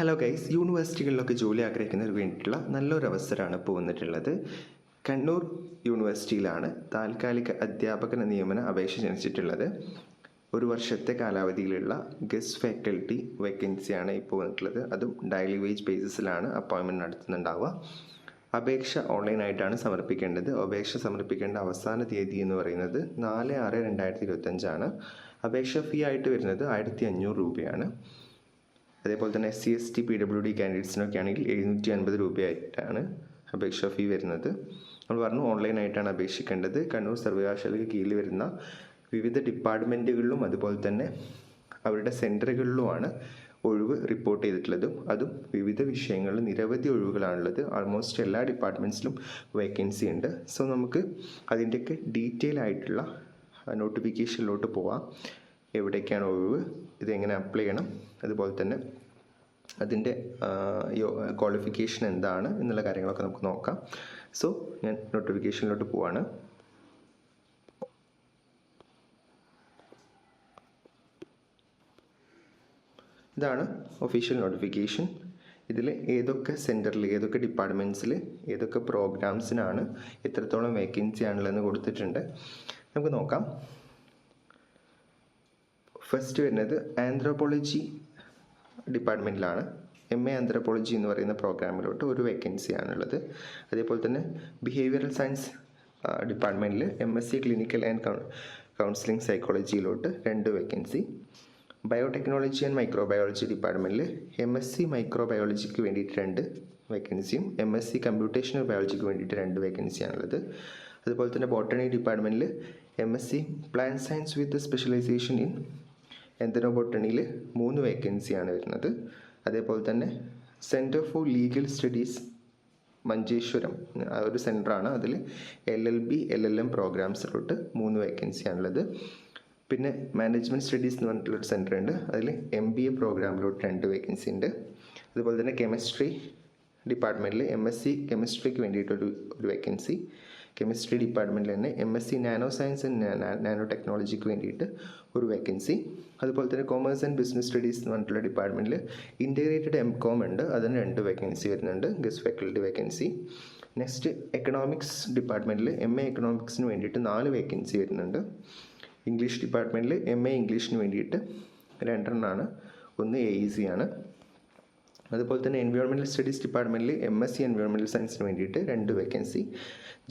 Hello guys യൂണിവേഴ്സിറ്റികളിലൊക്കെ ജോലി ആഗ്രഹിക്കുന്നവർക്ക് വേണ്ടിയിട്ടുള്ള നല്ലൊരു അവസരമാണ് ഇപ്പോൾ വന്നിട്ടുള്ളത്. കണ്ണൂർ യൂണിവേഴ്സിറ്റിയിലാണ് താൽക്കാലിക അധ്യാപക നിയമന അപേക്ഷ ജനിച്ചിട്ടുള്ളത്. ഒരു വർഷത്തെ കാലാവധിയിലുള്ള ഗസ്റ്റ് ഫാക്കൽറ്റി വേക്കൻസിയാണ് ഇപ്പോൾ വന്നിട്ടുള്ളത്. അതും ഡെയിലി വേജ് ബേസിസിലാണ് അപ്പോയിൻമെന്റ് നടത്തുന്നുണ്ടാവുക. അപേക്ഷ ഓൺലൈനായിട്ടാണ് സമർപ്പിക്കേണ്ടത്. അപേക്ഷ സമർപ്പിക്കേണ്ട അവസാന തീയതി എന്ന് പറയുന്നത് നാല് ആറ് രണ്ടായിരത്തി ഇരുപത്തഞ്ചാണ്. അപേക്ഷ ഫീ ആയിട്ട് വരുന്നത് ആയിരത്തി അഞ്ഞൂറ് രൂപയാണ്. അതേപോലെ തന്നെ S C S T P W D കാൻഡിഡേറ്റ്സിനൊക്കെ ആണെങ്കിൽ എഴുന്നൂറ്റി അൻപത് രൂപയായിട്ടാണ് അപേക്ഷ ഫീ വരുന്നത്. നമ്മൾ പറഞ്ഞു ഓൺലൈനായിട്ടാണ് അപേക്ഷിക്കേണ്ടത്. കണ്ണൂർ സർവകലാശാലയ്ക്ക് കീഴിൽ വരുന്ന വിവിധ ഡിപ്പാർട്ട്മെന്റുകളിലും അതുപോലെ തന്നെ അവരുടെ സെന്ററുകളിലുമാണ് ഒഴിവ് റിപ്പോർട്ട് ചെയ്തിട്ടുള്ളതും. അതും വിവിധ വിഷയങ്ങളിൽ നിരവധി ഒഴിവുകളാണുള്ളത്. ആൾമോസ്റ്റ് എല്ലാ ഡിപ്പാർട്ട്മെന്റ്സിലും വേക്കൻസി ഉണ്ട്. സോ നമുക്ക് അതിന്റെയൊക്കെ ഡീറ്റെയിൽ ആയിട്ടുള്ള നോട്ടിഫിക്കേഷനിലോട്ട് പോവാം. എവിടേക്കാണ് ഒഴിവ്? ഇതെങ്ങനെ അപ്ലൈ ചെയ്യണം? അതുപോലെ തന്നെ അതിന്റെ ക്വാളിഫിക്കേഷൻ എന്താണ് എന്നുള്ള കാര്യങ്ങളൊക്കെ നമുക്ക് നോക്കാം. സോ ഞാൻ നോട്ടിഫിക്കേഷനിലോട്ട് പോവാണ്. ഇതാണ് ഒഫീഷ്യൽ നോട്ടിഫിക്കേഷൻ ഇതിൽ ഏതൊക്കെ സെന്ററിൽ ഏതൊക്കെ ഡിപ്പാർട്ട്മെന്റ്സിൽ ഏതൊക്കെ പ്രോഗ്രാംസിനാണ് എത്രത്തോളം വേക്കൻസി ആണുള്ളതെന്ന് കൊടുത്തിട്ടുണ്ട്. നമുക്ക് നോക്കാം. ഫസ്റ്റ് വരുന്നത് ആന്ത്രോപോളജി ഡിപ്പാർട്ട്മെന്റിലാണ് എം എ ആന്ത്രോപോളജി എന്ന് പറയുന്ന പ്രോഗ്രാമിലോട്ട് ഒരു വേക്കൻസി ആണുള്ളത്. അതേപോലെ തന്നെ ബിഹേവിയറൽ സയൻസ് ഡിപ്പാർട്ട്മെന്റിൽ M S C clinical and counselling സൈക്കോളജിയിലോട്ട് രണ്ട് വേക്കൻസി ബയോടെക്നോളജി ആൻഡ് മൈക്രോബയോളജി ഡിപ്പാർട്ട്മെന്റിൽ എം എസ് സി മൈക്രോബയോളജിക്ക് വേണ്ടിയിട്ട് രണ്ട് വേക്കൻസിയും എം എസ് സി കമ്പ്യൂട്ടേഷണൽ ബയോളജിക്ക് വേണ്ടിയിട്ട് രണ്ട് വേക്കൻസിയാണുള്ളത് അതുപോലെ തന്നെ ബോട്ടണി ഡിപ്പാർട്ട്മെന്റിൽ M S C plant science with specialisation in എന്തനോബോട്ടണിയിൽ മൂന്ന് വേക്കൻസിയാണ് വരുന്നത്. അതേപോലെ തന്നെ centre for legal studies Manjeshwaram ആ ഒരു സെന്ററാണ് അതിൽ L L B L L M പ്രോഗ്രാംസിലോട്ട് മൂന്ന് വേക്കൻസിയാണുള്ളത് പിന്നെ മാനേജ്മെന്റ് സ്റ്റഡീസ് എന്ന് പറഞ്ഞിട്ടുള്ളൊരു സെന്റർ ഉണ്ട്. അതിൽ എം ബി എ പ്രോഗ്രാമിലോട്ട് രണ്ട് വേക്കൻസി ഉണ്ട്. അതുപോലെ തന്നെ കെമിസ്ട്രി ഡിപ്പാർട്ട്മെന്റിൽ എം എസ് സി കെമിസ്ട്രിക്ക് വേണ്ടിയിട്ടൊരു ഒരു വേക്കൻസി കെമിസ്ട്രി ഡിപ്പാർട്ട്മെന്റിൽ തന്നെ M S C nano science and nano ടെക്നോളജിക്ക് വേണ്ടിയിട്ട് ഒരു വേക്കൻസി അതുപോലെ തന്നെ കോമേഴ്സ് ആൻഡ് ബിസിനസ് സ്റ്റഡീസ് എന്ന് പറഞ്ഞിട്ടുള്ള ഡിപ്പാർട്ട്മെന്റിൽ ഇന്റഗ്രേറ്റഡ് എം കോം ഉണ്ട്. അതിന് രണ്ട് വേക്കൻസി വരുന്നുണ്ട്. Guest faculty vacancy next economics ഡിപ്പാർട്ട്മെന്റിൽ എം എ എക്കണോമിക്സിന് വേണ്ടിയിട്ട് നാല് വേക്കൻസി വരുന്നുണ്ട്. ഇംഗ്ലീഷ് ഡിപ്പാർട്ട്മെന്റിൽ എം എ ഇംഗ്ലീഷിന് വേണ്ടിയിട്ട് രണ്ടെണ്ണമാണ് ഒന്ന് എ ഇ സി ആണ്. അതുപോലെ തന്നെ എൻവയോൺമെന്റൽ സ്റ്റഡീസ് ഡിപ്പാർട്ട്മെന്റിൽ എം എസ് സി എൻവയോൺമെന്റൽ സയൻസിന് വേണ്ടിയിട്ട് രണ്ട് വേക്കൻസി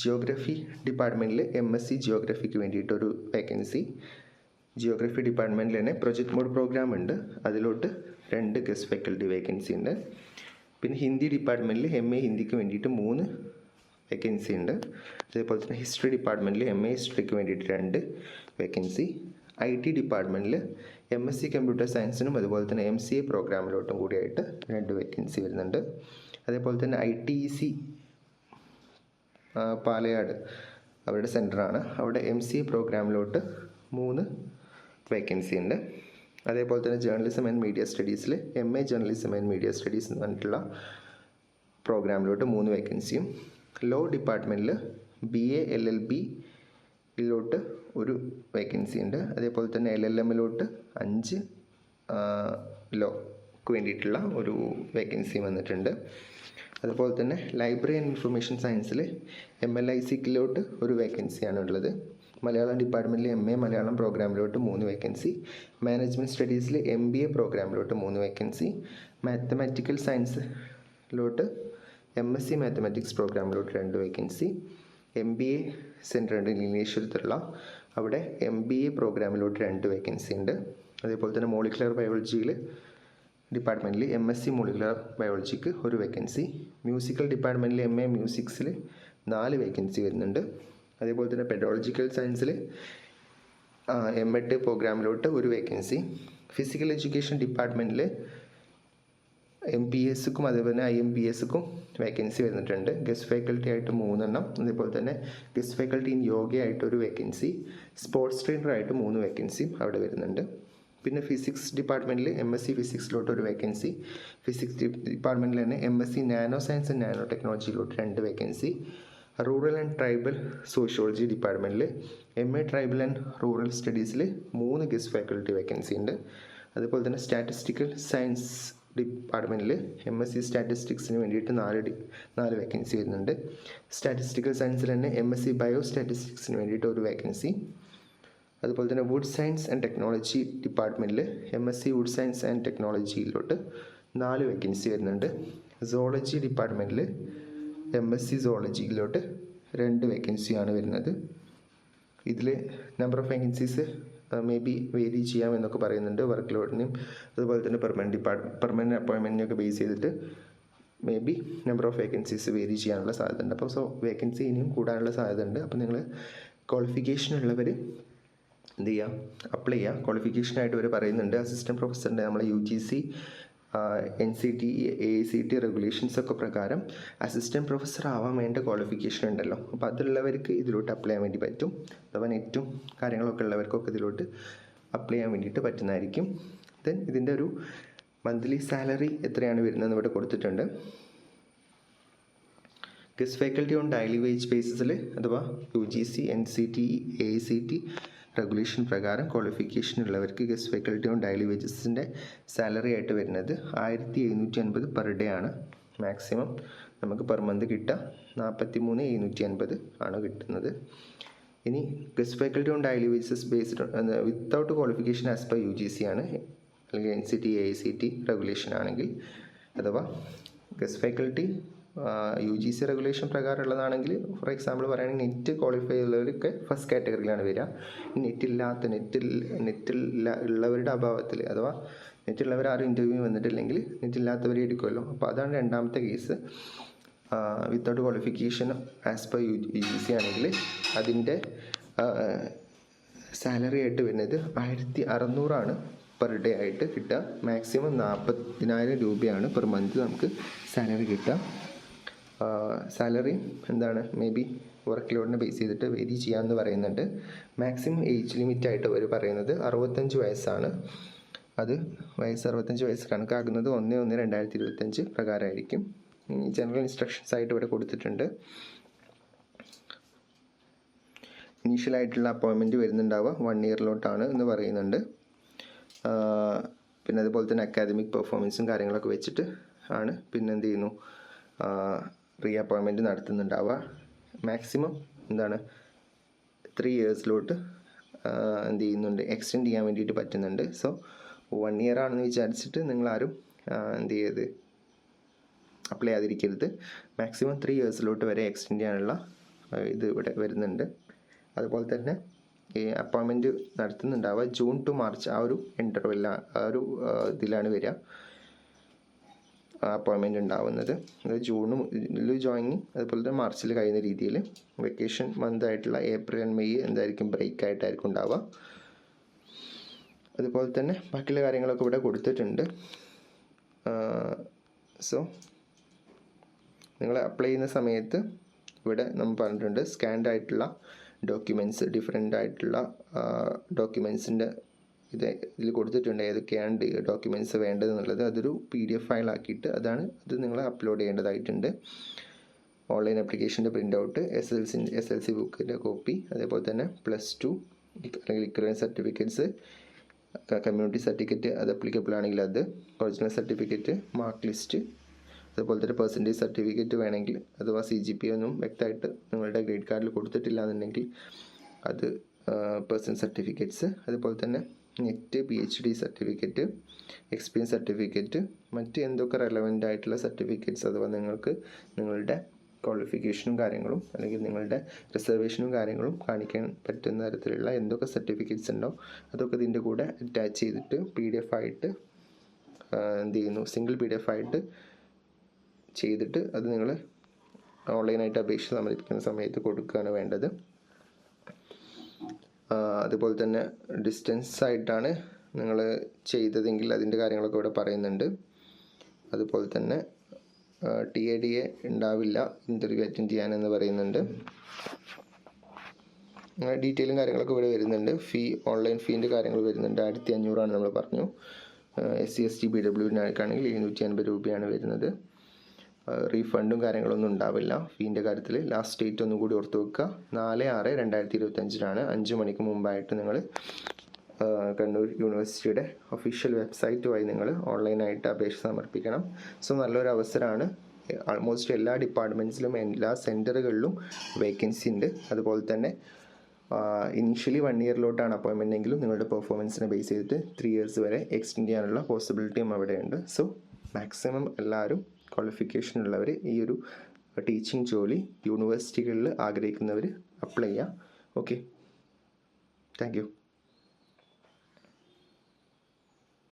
ജിയോഗ്രഫി ഡിപ്പാർട്ട്മെന്റിൽ എം എസ് സി ജിയോഗ്രഫിക്ക് വേണ്ടിയിട്ടൊരു വേക്കൻസി ജിയോഗ്രഫി ഡിപ്പാർട്ട്മെന്റിൽ തന്നെ പ്രൊജക്ട് മോഡ് പ്രോഗ്രാം ഉണ്ട്. അതിലോട്ട് രണ്ട് ഗസ്റ്റ് ഫാക്കൽറ്റി വേക്കൻസി ഉണ്ട്. പിന്നെ ഹിന്ദി ഡിപ്പാർട്ട്മെന്റിൽ എം എ ഹിന്ദിക്ക് വേണ്ടിയിട്ട് മൂന്ന് വേക്കൻസി ഉണ്ട്. അതേപോലെ തന്നെ ഹിസ്റ്ററി ഡിപ്പാർട്ട്മെന്റിൽ എം എ ഹിസ്റ്ററിക്ക് വേണ്ടിയിട്ട് രണ്ട് വേക്കൻസി ഐ ടി ഡിപ്പാർട്ട്മെന്റിൽ എം എസ് സി കമ്പ്യൂട്ടർ സയൻസിനും അതുപോലെ തന്നെ എം സി എ പ്രോഗ്രാമിലോട്ടും കൂടിയായിട്ട് രണ്ട് വേക്കൻസി വരുന്നുണ്ട്. അതേപോലെ തന്നെ ഐ ടി സി പാലയാട് അവരുടെ സെന്ററാണ് അവിടെ എം സി എ പ്രോഗ്രാമിലോട്ട് മൂന്ന് വേക്കൻസി ഉണ്ട്. അതേപോലെ തന്നെ journalism and media സ്റ്റഡീസിൽ M A journalism and media studies എന്ന് പറഞ്ഞിട്ടുള്ള പ്രോഗ്രാമിലോട്ട് മൂന്ന് വേക്കൻസിയും ലോ ഡിപ്പാർട്ട്മെന്റിൽ ബി എ എൽ എൽ ബിയിലോട്ട് ഒരു വേക്കൻസി ഉണ്ട്. അതേപോലെ തന്നെ എൽ എൽ എമ്മിലോട്ട് അഞ്ച് ലോക്ക് വേണ്ടിയിട്ടുള്ള ഒരു വേക്കൻസി വന്നിട്ടുണ്ട്. അതുപോലെ തന്നെ ലൈബ്രറി ആൻഡ് ഇൻഫർമേഷൻ സയൻസിൽ എം എൽ ഐ സിക്കിലോട്ട് ഒരു വേക്കൻസിയാണ് ഉള്ളത്. മലയാളം ഡിപ്പാർട്ട്മെന്റിൽ എം എ മലയാളം പ്രോഗ്രാമിലോട്ട് മൂന്ന് വേക്കൻസി മാനേജ്മെന്റ് സ്റ്റഡീസിൽ എം ബി എ പ്രോഗ്രാമിലോട്ട് മൂന്ന് വേക്കൻസി മാത്തമാറ്റിക്കൽ സയൻസിലോട്ട് എം എസ് സി മാത്തമാറ്റിക്സ് പ്രോഗ്രാമിലോട്ട് രണ്ട് vacancy M B A centre ഉണ്ട് നീലേശ്വരത്തുള്ള അവിടെ എം ബി എ പ്രോഗ്രാമിലോട്ട് രണ്ട് വേക്കൻസി ഉണ്ട്. അതേപോലെ തന്നെ മോളിക്കുലർ ബയോളജിയിൽ ഡിപ്പാർട്ട്മെന്റിൽ എം എസ് സി മോളിക്കുലർ ബയോളജിക്ക് ഒരു വേക്കൻസി മ്യൂസിക്കൽ ഡിപ്പാർട്ട്മെന്റിൽ എം എ മ്യൂസിക്സിൽ നാല് വേക്കൻസി വരുന്നുണ്ട്. അതേപോലെ തന്നെ പെഡോളജിക്കൽ സയൻസിൽ എം എഡ് പ്രോഗ്രാമിലോട്ട് ഒരു വേക്കൻസി ഫിസിക്കൽ എഡ്യൂക്കേഷൻ ഡിപ്പാർട്ട്മെന്റിൽ എം പി എസ്ക്കും അതേപോലെ തന്നെ ഐ എം പി എസ്ക്കും വേക്കൻസി വരുന്നിട്ടുണ്ട്. ഗസ്റ്റ് ഫാക്കൽറ്റി ആയിട്ട് മൂന്നെണ്ണം അതേപോലെ തന്നെ ഗസ്റ്റ് ഫാക്കൽറ്റി ഇൻ യോഗയായിട്ട് ഒരു വേക്കൻസി സ്പോർട്സ് ട്രെയിനറായിട്ട് മൂന്ന് വേക്കൻസിയും അവിടെ വരുന്നുണ്ട്. പിന്നെ ഫിസിക്സ് ഡിപ്പാർട്ട്മെന്റിൽ എം എസ് സി ഫിസിക്സിലോട്ട് ഒരു വേക്കൻസി ഫിസിക്സ് ഡിപ്പാർട്ട്മെന്റിൽ തന്നെ M S C nano science and nano ടെക്നോളജിയിലോട്ട് രണ്ട് vacancy rural and tribal sociology ഡിപ്പാർട്ട്മെന്റിൽ M A tribal and rural സ്റ്റഡീസിൽ മൂന്ന് ഗസ്റ്റ് ഫാക്കൽറ്റി വേക്കൻസി ഉണ്ട്. അതുപോലെ തന്നെ സ്റ്റാറ്റിസ്റ്റിക്കൽ സയൻസ് ഡിപ്പാർട്ട്മെന്റിൽ എം എസ് സി സ്റ്റാറ്റിസ്റ്റിക്സിന് വേണ്ടിയിട്ട് നാല് നാല് വേക്കൻസി വരുന്നുണ്ട്. സ്റ്റാറ്റിസ്റ്റിക്കൽ സയൻസിൽ തന്നെ എം എസ് സി ബയോ സ്റ്റാറ്റിസ്റ്റിക്സിന് വേണ്ടിയിട്ട് ഒരു വേക്കൻസി അതുപോലെ തന്നെ വുഡ് സയൻസ് ആൻഡ് ടെക്നോളജി ഡിപ്പാർട്ട്മെന്റിൽ M S C wood science and ടെക്നോളജിയിലോട്ട് നാല് വേക്കൻസി വരുന്നുണ്ട്. സോളജി ഡിപ്പാർട്ട്മെന്റിൽ എം എസ് സി സോളജിയിലോട്ട് രണ്ട് വേക്കൻസിയാണ് വരുന്നത്. ഇതിൽ number of vacancies may be vary ചെയ്യാം എന്നൊക്കെ പറയുന്നുണ്ട് വർക്ക് ലോഡിനെയും അതുപോലെ തന്നെ പെർമനന്റ് ഡിപ്പാർട്ട് പെർമനന്റ് അപ്പോയിൻമെന്റിനൊക്കെ ബേസ് ചെയ്തിട്ട് may be number of vacancies vary ചെയ്യാനുള്ള സാധ്യത ഉണ്ട് അപ്പോൾ സോ വേക്കൻസി ഇനിയും കൂടാനുള്ള സാധ്യത ഉണ്ട് അപ്പോൾ നിങ്ങൾ ക്വാളിഫിക്കേഷൻ ഉള്ളവർ എന്ത് ചെയ്യുക അപ്ലൈ ചെയ്യുക ക്വാളിഫിക്കേഷനായിട്ട് ഇവർ പറയുന്നുണ്ട്. അസിസ്റ്റന്റ് പ്രൊഫസറിന്റെ നമ്മൾ U G C N C T A C T regulations ഒക്കെ പ്രകാരം അസിസ്റ്റന്റ് പ്രൊഫസർ ആവാൻ വേണ്ട ക്വാളിഫിക്കേഷൻ ഉണ്ടല്ലോ. അപ്പോൾ അതുള്ളവർക്ക് ഇതിലോട്ട് അപ്ലൈ ചെയ്യാൻ വേണ്ടി പറ്റും. അഥവാ നെറ്റും കാര്യങ്ങളൊക്കെ ഉള്ളവർക്കൊക്കെ ഇതിലോട്ട് അപ്ലൈ ചെയ്യാൻ വേണ്ടിയിട്ട് പറ്റുന്നതായിരിക്കും. ദെൻ ഇതിന്റെ ഒരു മന്ത്ലി സാലറി എത്രയാണ് വരുന്നതെന്ന് ഇവിടെ കൊടുത്തിട്ടുണ്ട്. Guest faculty on daily wage ബേസിസിൽ അഥവാ U G C N C T A C T regulation പ്രകാരം ക്വാളിഫിക്കേഷൻ ഉള്ളവർക്ക് ഗസ്റ്റ് ഫാക്കൽറ്റി ഓൺ ഡെയിലി വേജസിന്റെ സാലറി ആയിട്ട് വരുന്നത് ആയിരത്തി എഴുന്നൂറ്റി അൻപത് പെർ ഡേ ആണ്. മാക്സിമം നമുക്ക് പെർ മന്ത് കിട്ടുക. നാൽപ്പത്തി മൂന്ന് എഴുന്നൂറ്റി അൻപത് ആണ് കിട്ടുന്നത്. ഇനി guest faculty on daily wages based without qualification as per U G C ആണ്. അല്ലെങ്കിൽ N C T A I C T regulation ആണെങ്കിൽ അഥവാ guest faculty U G C regulation പ്രകാരമുള്ളതാണെങ്കിൽ for example പറയുകയാണെങ്കിൽ നെറ്റ് ക്വാളിഫൈ ഉള്ളവരൊക്കെ first കാറ്റഗറിയിലാണ് വരിക. Net ഇല്ലാത്ത നെറ്റിൽ നെറ്റിൽ ഉള്ളവരുടെ അഭാവത്തിൽ അഥവാ നെറ്റുള്ളവർ ആരും ഇന്റർവ്യൂ വന്നിട്ടില്ലെങ്കിൽ നെറ്റ് ഇല്ലാത്തവരെ എടുക്കുമല്ലോ. അപ്പോൾ അതാണ് രണ്ടാമത്തെ case without qualification as per U G C ആണെങ്കിൽ അതിന്റെ സാലറി ആയിട്ട് വരുന്നത് ആയിരത്തി അറുന്നൂറാണ് പെർ ഡേ ആയിട്ട് കിട്ടുക. മാക്സിമം നാൽപ്പത്തിനായിരം രൂപയാണ് പെർ മന്ത് നമുക്ക് സാലറി കിട്ടുക. സാലറി എന്താണ്? മേ ബി വർക്ക് ലോഡിനെ ബേസ് ചെയ്തിട്ട് വേരി ചെയ്യാമെന്ന് പറയുന്നുണ്ട്. മാക്സിമം ഏജ് ലിമിറ്റ് ആയിട്ട് അവർ പറയുന്നത് അറുപത്തഞ്ച് വയസ്സാണ്. അത് വയസ്സ് അറുപത്തഞ്ച് വയസ്സ് കണക്കാക്കുന്നത് ഒന്ന് ഒന്ന് രണ്ടായിരത്തി ഇരുപത്തഞ്ച് പ്രകാരമായിരിക്കും. ജനറൽ ഇൻസ്ട്രക്ഷൻസ് ആയിട്ട് ഇവിടെ കൊടുത്തിട്ടുണ്ട്. ഇനീഷ്യലായിട്ടുള്ള അപ്പോയിൻമെന്റ് വരുന്നുണ്ടാവുക. വൺ ഇയറിലോട്ടാണ് എന്ന് പറയുന്നുണ്ട്. പിന്നെ അതുപോലെ തന്നെ അക്കാദമിക് പെർഫോമൻസും കാര്യങ്ങളൊക്കെ വെച്ചിട്ട് ആണ്. പിന്നെന്ത് ചെയ്യുന്നു? റീ അപ്പോയിൻമെന്റ് നടത്തുന്നുണ്ടാവുക. മാക്സിമം എന്താണ്? ത്രീ ഇയേഴ്സിലോട്ട് എന്ത് ചെയ്യുന്നുണ്ട്? എക്സ്റ്റെൻഡ് ചെയ്യാൻ വേണ്ടിയിട്ട് പറ്റുന്നുണ്ട്. സോ വൺ ഇയർ ആണെന്ന് വിചാരിച്ചിട്ട് നിങ്ങളാരും എന്ത് ചെയ്യരുത്. അപ്ലൈ ചെയ്യാതിരിക്കരുത്. മാക്സിമം ത്രീ ഇയേഴ്സിലോട്ട് വരെ എക്സ്റ്റെൻഡ് ചെയ്യാനുള്ള ഇത് ഇവിടെ വരുന്നുണ്ട്. അതുപോലെ തന്നെ ഈ അപ്പോയിൻമെന്റ് നടത്തുന്നുണ്ടാവുക. ജൂൺ ടു മാർച്ച് ആ ഒരു ഇന്റർവെല്ല ആ ഒരു ഇതിലാണ് വരിക. അപ്പോയിൻമെന്റ് ഉണ്ടാവുന്നത്. അത് ജൂണിൽ ജോയിനിങ് അതുപോലെ തന്നെ മാർച്ചിൽ കഴിയുന്ന രീതിയിൽ വെക്കേഷൻ മന്ത് ആയിട്ടുള്ള ഏപ്രിൽ ആൻഡ് മെയ് എന്തായിരിക്കും ബ്രേക്ക് ആയിട്ടായിരിക്കും ഉണ്ടാവുക. അതുപോലെ തന്നെ ബാക്കിയുള്ള കാര്യങ്ങളൊക്കെ ഇവിടെ കൊടുത്തിട്ടുണ്ട്. സോ നിങ്ങൾ അപ്ലൈ ചെയ്യുന്ന സമയത്ത് ഇവിടെ നമ്മൾ പറഞ്ഞിട്ടുണ്ട് സ്കാൻഡ് ആയിട്ടുള്ള ഡോക്യുമെന്റ്സ് ഡിഫറെന്റ് ആയിട്ടുള്ള ഡോക്യുമെൻസിന്റെ ഇത് ഇതിൽ കൊടുത്തിട്ടുണ്ട്. ഏതൊക്കെയാണ് ഡോക്യുമെന്റ്സ് വേണ്ടതെന്നുള്ളത് അതൊരു പി ഡി എഫ് ഫയൽ ആക്കിയിട്ട് അതാണ് അത് നിങ്ങൾ അപ്ലോഡ് ചെയ്യേണ്ടതായിട്ടുണ്ട്. ഓൺലൈൻ ആപ്ലിക്കേഷന്റെ print out S L C S L C ബുക്കിന്റെ കോപ്പി അതേപോലെ തന്നെ പ്ലസ് ടു അല്ലെങ്കിൽ ഇക്വലൻ സർട്ടിഫിക്കറ്റ്സ് കമ്മ്യൂണിറ്റി സർട്ടിഫിക്കറ്റ് അത് അപ്ലിക്കബിൾ ആണെങ്കിൽ അത് ഒറിജിനൽ സർട്ടിഫിക്കറ്റ് മാർക്ക് ലിസ്റ്റ് അതുപോലെ തന്നെ പെർസെന്റേജ് സർട്ടിഫിക്കറ്റ് വേണമെങ്കിൽ അഥവാ സി ജി പി ഒന്നും വ്യക്തമായിട്ട് നിങ്ങളുടെ ഗ്രേഡ് കാർഡിൽ കൊടുത്തിട്ടില്ല എന്നുണ്ടെങ്കിൽ അത് പേഴ്സൺ സർട്ടിഫിക്കറ്റ്സ് അതുപോലെ തന്നെ NET P H D certificate experience certificate മറ്റ് എന്തൊക്കെ റെലവന്റ് ആയിട്ടുള്ള സർട്ടിഫിക്കറ്റ്സ് അഥവാ നിങ്ങൾക്ക് നിങ്ങളുടെ ക്വാളിഫിക്കേഷനും കാര്യങ്ങളും അല്ലെങ്കിൽ നിങ്ങളുടെ റിസർവേഷനും കാര്യങ്ങളും കാണിക്കാൻ പറ്റുന്ന തരത്തിലുള്ള എന്തൊക്കെ സർട്ടിഫിക്കറ്റ്സ് ഉണ്ടോ അതൊക്കെ ഇതിന്റെ കൂടെ അറ്റാച്ച് ചെയ്തിട്ട് പി ഡി എഫ് ആയിട്ട് എന്ത് ചെയ്യുന്നു? സിംഗിൾ പി ഡി എഫ് ആയിട്ട് ചെയ്തിട്ട് അത് നിങ്ങൾ ഓൺലൈനായിട്ട് അപേക്ഷ സമർപ്പിക്കുന്ന സമയത്ത് കൊടുക്കുകയാണ് വേണ്ടത്. അതുപോലെ തന്നെ ഡിസ്റ്റൻസ് ആയിട്ടാണ് നിങ്ങൾ ചെയ്തതെങ്കിൽ അതിന്റെ കാര്യങ്ങളൊക്കെ ഇവിടെ പറയുന്നുണ്ട്. അതുപോലെ തന്നെ ടി എ ഡി എ ഉണ്ടാവില്ല ഇന്റർവ്യൂ അറ്റൻഡ് ചെയ്യാനെന്ന് പറയുന്നുണ്ട്. അങ്ങനെ ഡീറ്റെയിലും കാര്യങ്ങളൊക്കെ ഇവിടെ വരുന്നുണ്ട്. ഫീ ഓൺലൈൻ ഫീന്റെ കാര്യങ്ങൾ വരുന്നുണ്ട്. ആയിരത്തി അഞ്ഞൂറാണ് നമ്മൾ പറഞ്ഞു. S C S T B ഡബ്ല്യുവിനായിട്ടാണെങ്കിൽ എഴുന്നൂറ്റി അൻപത് രൂപയാണ് വരുന്നത്. റീഫണ്ടും കാര്യങ്ങളൊന്നും ഉണ്ടാവില്ല. ഫീന്റെ കാര്യത്തിൽ ലാസ്റ്റ് ഡേറ്റ് ഒന്നും കൂടി ഓർത്ത് വെക്കുക. നാല് ആറ് രണ്ടായിരത്തി ഇരുപത്തഞ്ചിനാണ് അഞ്ച് മണിക്ക് മുമ്പായിട്ട് നിങ്ങൾ കണ്ണൂർ യൂണിവേഴ്സിറ്റിയുടെ ഒഫീഷ്യൽ വെബ്സൈറ്റ് വഴി നിങ്ങൾ ഓൺലൈനായിട്ട് അപേക്ഷ സമർപ്പിക്കണം. സോ നല്ലൊരു അവസരമാണ്. ആൾമോസ്റ്റ് എല്ലാ ഡിപ്പാർട്ട്മെന്റ്സിലും എല്ലാ സെന്ററുകളിലും വേക്കൻസി ഉണ്ട്. അതുപോലെ തന്നെ ഇനീഷ്യലി വൺ ഇയറിലോട്ടാണ് അപ്പോയിൻമെന്റ് എങ്കിലും നിങ്ങളുടെ പെർഫോമൻസിനെ ബേസ് ചെയ്തിട്ട് ത്രീ ഇയേഴ്സ് വരെ എക്സ്റ്റെൻഡ് ചെയ്യാനുള്ള പോസിബിലിറ്റിയും അവിടെയുണ്ട്. സോ മാക്സിമം എല്ലാവരും ക്വാളിഫിക്കേഷൻ ഉള്ളവർ ഈ ഒരു ടീച്ചിങ് ജോലി യൂണിവേഴ്സിറ്റികളിൽ ആഗ്രഹിക്കുന്നവർ അപ്ലൈ ചെയ്യുക ഓക്കെ താങ്ക്